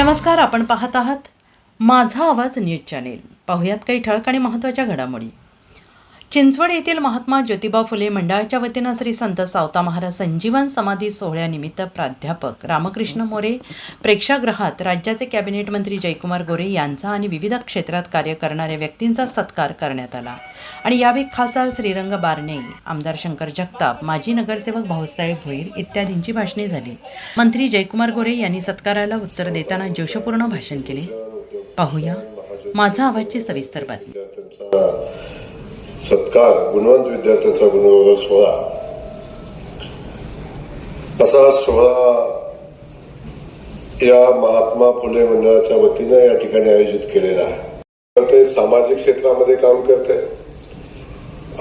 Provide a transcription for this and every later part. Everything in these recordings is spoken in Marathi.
नमस्कार आपण पाहत आहात माझा आवाज न्यूज चॅनेल. पाहुयात काही ठळक आणि महत्त्वाच्या घडामोडी. चिंचवड येथील महात्मा ज्योतिबा फुले मंडळाच्या वतीनं श्री संत सावता महाराज संजीवन समाधी सोहळ्यानिमित्त प्राध्यापक रामकृष्ण मोरे प्रेक्षागृहात राज्याचे कॅबिनेट मंत्री जयकुमार गोरे यांचा आणि विविध क्षेत्रात कार्य करणाऱ्या व्यक्तींचा सत्कार करण्यात आला. आणि यावेळी खासदार श्रीरंग बारणे आमदार शंकर जगताप माजी नगरसेवक भाऊसाहेब भोईर इत्यादींची भाषणे झाली. मंत्री जयकुमार गोरे यांनी सत्काराला उत्तर देताना जोशपूर्ण भाषण केले. पाहूया. माझा आवाजची सविस्तर बातमी. सत्कार गुणवंत विद्यार्थ्यांचा गुणगौरव सोहळा. असा सोहळा या महात्मा फुले मंडळाच्या वतीनं या ठिकाणी आयोजित केलेला आहे. ते सामाजिक क्षेत्रामध्ये काम करते.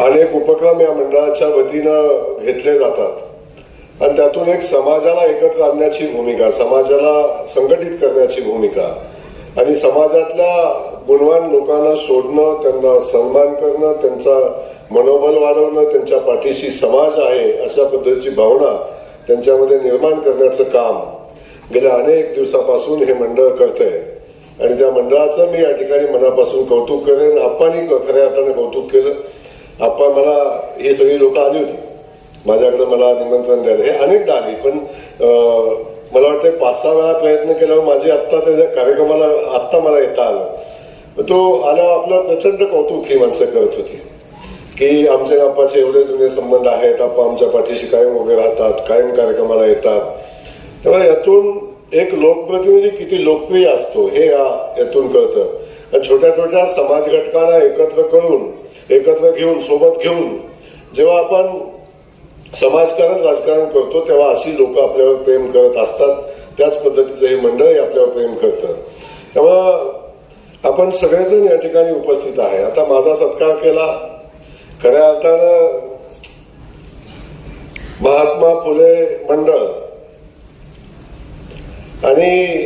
अनेक उपक्रम या मंडळाच्या वतीनं घेतले जातात. आणि त्यातून एक समाजाला एकत्र आणण्याची भूमिका समाजाला संघटित करण्याची भूमिका आणि समाजातल्या गुणवान लोकांना शोधणं त्यांना सन्मान करणं त्यांचा मनोबल वाढवणं त्यांच्या पाठीशी समाज आहे अशा पद्धतीची भावना त्यांच्यामध्ये निर्माण करण्याचं काम गेल्या अनेक दिवसापासून हे मंडळ करतंय. आणि त्या मंडळाचं मी या ठिकाणी मनापासून कौतुक करेन. आप्पानी खऱ्या अर्थानं कौतुक केलं. आप्पा मला ही सगळी लोक आली होती. माझ्याकडे मला निमंत्रण द्यायला. हे अनेकदा आली पण मला वाटतं पाच सहा वेळा प्रयत्न केल्यावर माझी आत्ता त्या कार्यक्रमाला आत्ता मला येता आलं. तो आल्यावर आपलं प्रचंड कौतुक ही माणसं करत होती. की आमच्या आपाचे एवढे जुने संबंध आहेत आप्पा आमच्या पाठीशी कायम उभे राहतात कायम कार्यक्रमाला येतात. त्यामुळे यातून एक लोकप्रतिनिधी किती लोकप्रिय असतो हे या यातून कळतं. आणि छोट्या छोट्या समाज घटकाला एकत्र करून एकत्र घेऊन सोबत घेऊन जेव्हा आपण समाजकारण राजकारण करतो तेव्हा अशी लोक आपल्यावर प्रेम करत असतात. त्याच पद्धतीचं हे मंडळ आपल्यावर प्रेम करतं. तेव्हा आपण सगळेजण या ठिकाणी उपस्थित आहे. आता माझा सत्कार केला. खऱ्या अर्थानं महात्मा फुले मंडळ आणि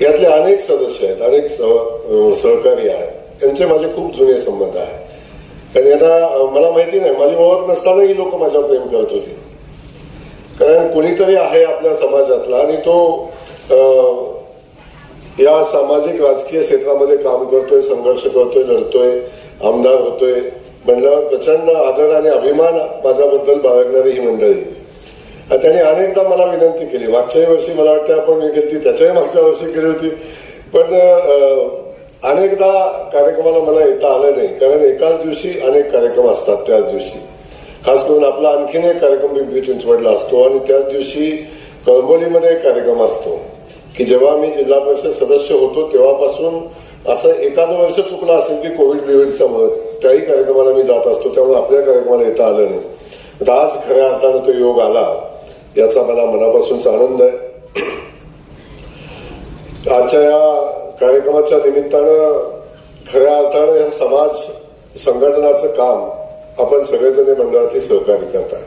यातले अनेक सदस्य आहेत अनेक सह सहकारी आहेत. त्यांचे माझे खूप जुने संबंध आहेत. कारण यांना मला माहिती नाही माझी ओळख नसताना ही लोक माझ्यावर प्रेम करत होती. कारण कोणीतरी आहे आपल्या समाजातला आणि तो अं, या सामाजिक राजकीय क्षेत्रामध्ये काम करतोय संघर्ष करतोय लढतोय आमदार होतोय. म्हणल्यावर प्रचंड आदर आणि अभिमान माझ्याबद्दल बाळगणारी ही मंडळी. आणि त्यांनी अनेकदा मला विनंती केली. मागच्याही वर्षी मला वाटतं आपण मी केली त्याच्याही मागच्या वर्षी केली होती. पण अनेकदा कार्यक्रमाला मला येता आलं नाही. कारण एकाच दिवशी अनेक कार्यक्रम असतात त्याच दिवशी. खास करून आपला आणखीन एक कार्यक्रम पिंपरी चिंचवडला असतो आणि त्याच दिवशी कळंबोलीमध्ये एक कार्यक्रम असतो. की जेव्हा मी जिल्हा परिषद सदस्य होतो तेव्हापासून असं एखादं वर्ष चुकलं असेल की कोविड बिविडच्यामुळे त्याही कार्यक्रमाला मी जात असतो त्यामुळे आपल्या कार्यक्रमाला येता आलं नाही. तर आज खऱ्या अर्थानं तो योग आला याचा मला मनापासूनचा आनंद आहे. आजच्या या कार्यक्रमाच्या निमित्तानं खऱ्या अर्थानं या समाज संघटनाचं काम आपण सगळेजण मंडळातही सहकार्य करताय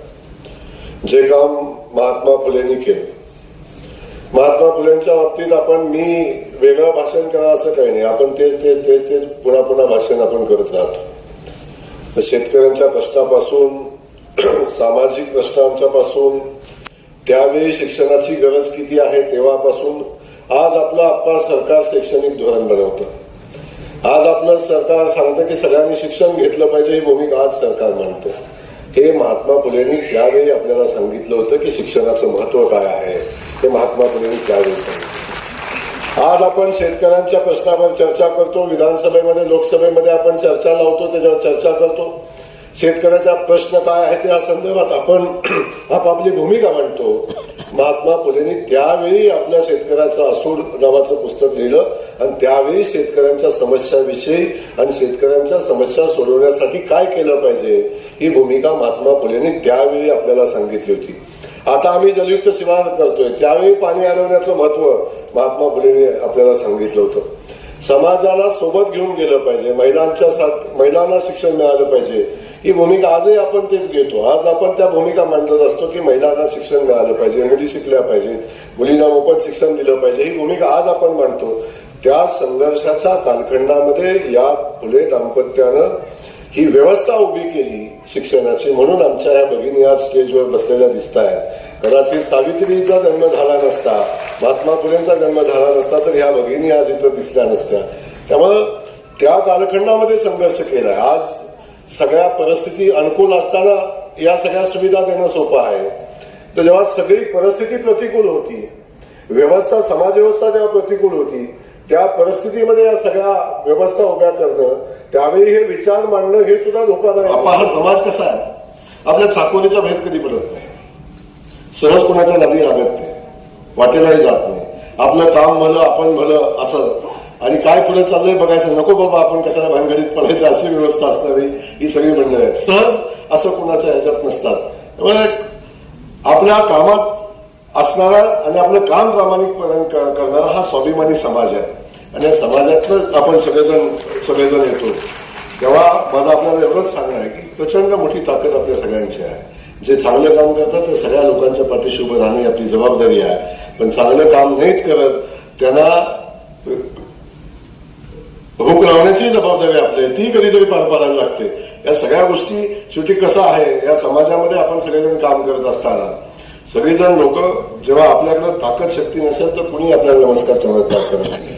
जे काम महात्मा फुलेंनी केलं महात्मा फुलेंच्या बाबतीत आपण मी वेगळं भाषण करा असं काही नाही. आपण तेच तेच तेच तेच पुन्हा पुन्हा भाषण आपण करत राहतो. शेतकऱ्यांच्या प्रश्नापासून सामाजिक प्रश्नांच्या पासून त्यावेळी शिक्षणाची गरज किती आहे तेव्हापासून आज आपलं आपलं सरकार शैक्षणिक धोरण बनवतं. आज आपलं सरकार सांगतं की सगळ्यांनी शिक्षण घेतलं पाहिजे ही भूमिका आज सरकार मानतं हे महात्मा फुलेंनी त्यावेळी आपल्याला सांगितलं होतं की शिक्षणाचं महत्त्व काय आहे हे महात्मा फुलेंनी त्यावेळी सांगितलं. आज आपण शेतकऱ्यांच्या प्रश्नावर चर्चा करतो विधानसभेमध्ये लोकसभेमध्ये आपण चर्चा लावतो त्याच्यावर चर्चा करतो. शेतकऱ्याचा प्रश्न काय आहे त्या संदर्भात आपण आपापली भूमिका मांडतो. महात्मा फुलेंनी त्यावेळी आपल्या शेतकऱ्याचं असूड नावाचं पुस्तक लिहिलं आणि त्यावेळी शेतकऱ्यांच्या समस्याविषयी आणि शेतकऱ्यांच्या समस्या सोडवण्यासाठी काय केलं पाहिजे ही भूमिका महात्मा फुलेंनी त्यावेळी आपल्याला सांगितली होती. आता आम्ही जलयुक्त शिवार करतोय. त्यावेळी पाणी अडवण्याचं महत्त्व महात्मा फुलेंनी आपल्याला सांगितलं होतं. समाजाला सोबत घेऊन गेलं पाहिजे. महिलांच्या साथ महिलांना शिक्षण मिळालं पाहिजे. ही भूमिका आजही आपण तेच घेतो. आज आपण त्या भूमिका मांडत असतो की महिलांना शिक्षण मिळालं पाहिजे मुली शिकल्या पाहिजे मुलींना मोफत शिक्षण दिलं पाहिजे. ही भूमिका आज आपण मांडतो. त्या संघर्षाच्या कालखंडामध्ये या फुले दाम्पत्यानं ही व्यवस्था उभी केली शिक्षणाची. म्हणून आमच्या या भगिनी आज स्टेजवर बसलेल्या दिसत आहेत कदाचित सावित्रीचा जन्म झाला नसता महात्मा फुलेंचा जन्म झाला नसता तर ह्या भगिनी आज इथं दिसल्या नसत्या. त्यामुळं त्या कालखंडामध्ये संघर्ष केलाय. आज सगळ्या परिस्थिती अनुकूल असताना या सगळ्या सुविधा देणं सोपं आहे. तर जेव्हा सगळी परिस्थिती प्रतिकूल होती व्यवस्था समाजव्यवस्था जेव्हा प्रतिकूल होती त्या परिस्थितीमध्ये या सगळ्या व्यवस्था उभ्या करणं त्यावेळी हे विचार मांडणं हे सुद्धा धोकादायक आपला हा समाज कसा आहे? आपल्या चाकोरीचा भेद कधी पडत नाही. सहज कोणाच्या नदी लागत नाही. वाटेलाही जात नाही. आपलं काम भलं आपण भलं असं आणि काय पुढे चाललंय बघायचं नको बाबा आपण कशाला भानगडीत पडायचं? अशी व्यवस्था असणारी ही सगळी म्हणणं आहेत. सहज असं कोणाच्या ह्याच्यात नसतात. त्यामुळे आपल्या कामात असणारा आणि आपलं काम प्रामाणिकपणे करणारा हा स्वाभिमानी समाज आहे. आणि या समाजातच आपण सगळेजण सगळेजण येतो. तेव्हा माझं आपल्याला एवढंच सांगणं आहे की प्रचंड मोठी ताकद आपल्या सगळ्यांची आहे. जे चांगलं काम करतात ते सगळ्या लोकांच्या पाठीशी उभं राहणे आपली जबाबदारी आहे. पण चांगलं काम नाहीत करत त्यांना भूक लावण्याची जबाबदारी आपली आहे. ती कधीतरी पार पाडायला लागते. या सगळ्या गोष्टी शेवटी कसं आहे या समाजामध्ये आपण सगळेजण काम करत असताना सगळेजण लोक जेव्हा आपल्याकडे ताकद शक्ती नसेल तर कुणी आपल्याला नमस्कार चमत्कार करत नाही.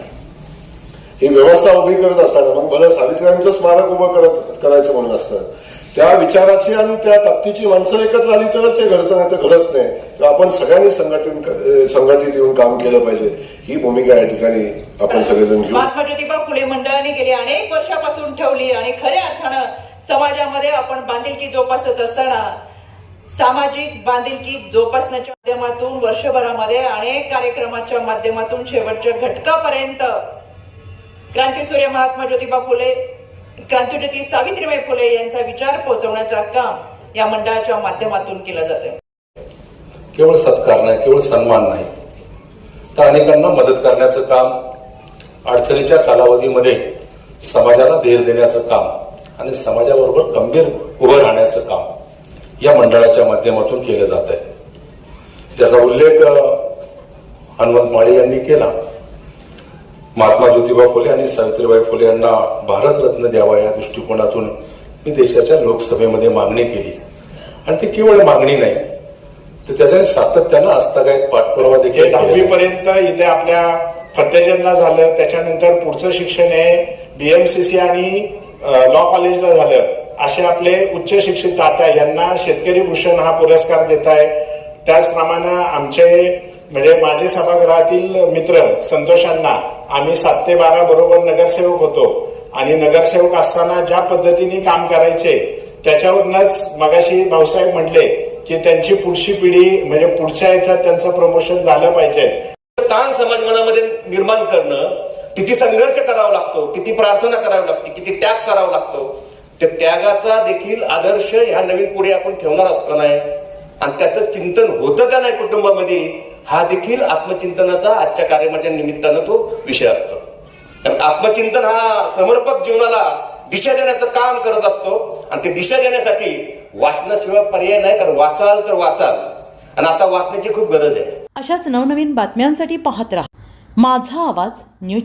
ही व्यवस्था उभी करत असताना मग भलं सावित्र्यांचं स्मारक उभं करत करायचं म्हणून असतं. त्या विचाराची आणि त्या ताकदीची माणसं एकत्र आली तरच ते घडतं नाही तर घडत नाही. तर आपण सगळ्यांनी संघटन संघटित येऊन काम केलं पाहिजे. ही भूमिका या ठिकाणी आपण सगळेजण घेऊ. महात्मा ज्योतिबा फुले मंडळाने गेली अनेक वर्षापासून ठेवली आणि खऱ्या अर्थानं समाजामध्ये आपण बांधिलकी जोपासत असताना सामाजिक बांधिलकी जोपासण्याच्या माध्यमातून वर्षभरामध्ये अनेक कार्यक्रमाच्या माध्यमातून शेवटच्या घटकापर्यंत क्रांतीसूर्य महात्मा ज्योतिबा फुले क्रांतीज्योती सावित्रीबाई फुले यांचा विचार पोहोचवण्याचा काम या मंडळाच्या माध्यमातून केलं जातं केवळ सत्कार नाही केवळ सन्मान नाही तर अनेकांना मदत करण्याचं काम अडचणीच्या कालावधीमध्ये समाजाला धीर देण्याचं काम आणि समाजाबरोबर गंभीर उभं राहण्याचं काम या मंडळाच्या माध्यमातून केलं जात आहे ज्याचा उल्लेख हनुमंत माळी यांनी केला. महात्मा ज्योतिबा फुले आणि सावित्रीबाई फुले यांना भारतरत्न द्यावा या दृष्टिकोनातून मी देशाच्या लोकसभेमध्ये मागणी केली. आणि ती केवळ मागणी नाही तर त्याचा सातत्यानं आस्थागायत पाठपुरावा देखील दहावी केलेला आहे. पर्यंत इथे आपल्या फतेजनला झालं त्याच्यानंतर पुढचं शिक्षण हे बीएमसीसी आणि लॉ कॉलेजला झालं. असे आपले उच्च शिक्षित दाता यांना शेतकरी भूषण हा पुरस्कार देत आहे त्याचप्रमाणे आमचे म्हणजे माझे सभागृहातील मित्र संतोषांना आम्ही सात ते बारा बरोबर नगरसेवक होतो. आणि नगरसेवक असताना ज्या पद्धतीने काम करायचे त्याच्यावरूनच मगाशी भाऊसाहेब म्हणले की त्यांची पुढची पिढी म्हणजे पुढच्या याच्यात त्यांचं प्रमोशन झालं पाहिजे. स्थान समाज मनामध्ये निर्माण करणं किती संघर्ष करावा लागतो किती प्रार्थना करावी लागते किती त्याग करावा लागतो त्या त्यागाचा देखील आदर्श ह्या नवीन पुढे आपण ठेवणार असतो नाही? आणि त्याचं चिंतन होतं का नाही कुटुंबामध्ये? हा देखील आत्मचिंतनाचा आजच्या कार्यक्रमाच्या निमित्तानं तो विषय असतो. कारण आत्मचिंतन हा समर्पक जीवनाला दिशा देण्याचं काम करत असतो. आणि ते दिशा देण्यासाठी वाचनाशिवाय पर्याय नाही कारण वाचाल तर वाचाल. आणि आता वाचण्याची खूप गरज आहे. अशाच नवनवीन बातम्यांसाठी पाहत राहा. माझा आवाज न्यूज